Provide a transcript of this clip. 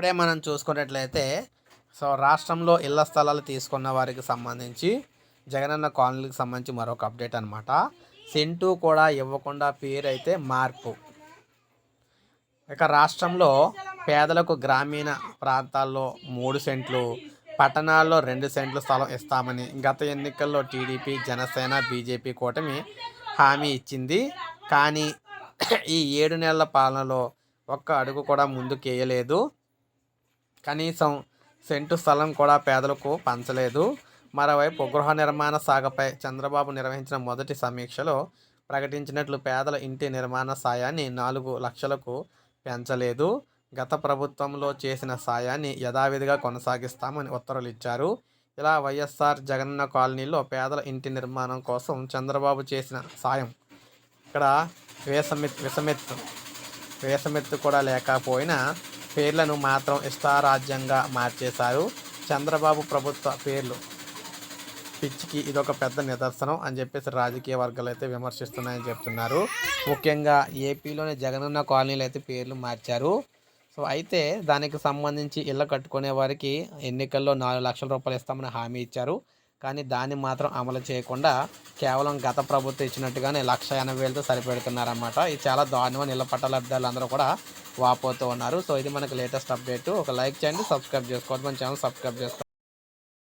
ఇప్పుడే మనం చూసుకున్నట్లయితే సో రాష్ట్రంలో ఇళ్ళ స్థలాలు తీసుకున్న వారికి సంబంధించి జగనన్న కాలనీకి సంబంధించి మరొక అప్డేట్ అనమాట సెంటు కూడా ఇవ్వకుండా పేరు అయితే మార్పు. ఇక రాష్ట్రంలో పేదలకు గ్రామీణ ప్రాంతాల్లో మూడు సెంట్లు పట్టణాల్లో రెండు సెంట్లు స్థలం ఇస్తామని గత ఎన్నికల్లో టీడీపీ జనసేన బీజేపీ కూటమి హామీ ఇచ్చింది. కానీ ఈ ఏడు నెలల పాలనలో ఒక్క అడుగు కూడా ముందుకేయలేదు. కనీసం సెంటు స్థలం కూడా పేదలకు పంచలేదు. మరోవైపు గృహ నిర్మాణ శాఖపై చంద్రబాబు నిర్వహించిన మొదటి సమీక్షలో ప్రకటించినట్లు పేదల ఇంటి నిర్మాణ సాయాన్ని నాలుగు లక్షలకు పెంచలేదు. గత ప్రభుత్వంలో చేసిన సాయాన్ని యథావిధిగా కొనసాగిస్తామని ఉత్తర్వులు ఇచ్చారు. ఇలా వైఎస్ఆర్ జగనన్న కాలనీలో పేదల ఇంటి నిర్మాణం కోసం చంద్రబాబు చేసిన సాయం ఇక్కడ వేసమెత్ విసమెత్తు వేసమెత్తు కూడా లేకపోయినా పేర్లను మాత్రం ఇష్టారాజ్యంగా మార్చేశారు. చంద్రబాబు ప్రభుత్వ పేర్లు పిచ్చికి ఇదొక పెద్ద నిదర్శనం అని చెప్పేసి రాజకీయ వర్గాలు అయితే విమర్శిస్తున్నాయని చెప్తున్నారు. ముఖ్యంగా ఏపీలోని జగనన్న కాలనీలు అయితే పేర్లు మార్చారు. సో అయితే దానికి సంబంధించి ఇళ్ళ కట్టుకునే వారికి ఎన్నికల్లో నాలుగు లక్షల రూపాయలు ఇస్తామని హామీ ఇచ్చారు. కానీ దాన్ని మాత్రం అమలు చేయకుండా కేవలం గత ప్రభుత్వం ఇచ్చినట్టుగానే లక్ష ఎనభై వేలతో సరిపెడుతున్నారన్నమాట. ఇది చాలా దారుణమైన ఇళ్ళ పట్టాలబ్దాలు అందరూ కూడా వాపోతూ ఉన్నారు. సో ఇది మనకు లేటెస్ట్ అప్డేట్. ఒక లైక్ చేయండి సబ్స్క్రైబ్ చేసుకోవద్దు. మన ఛానల్ సబ్స్క్రైబ్ చేసుకోండి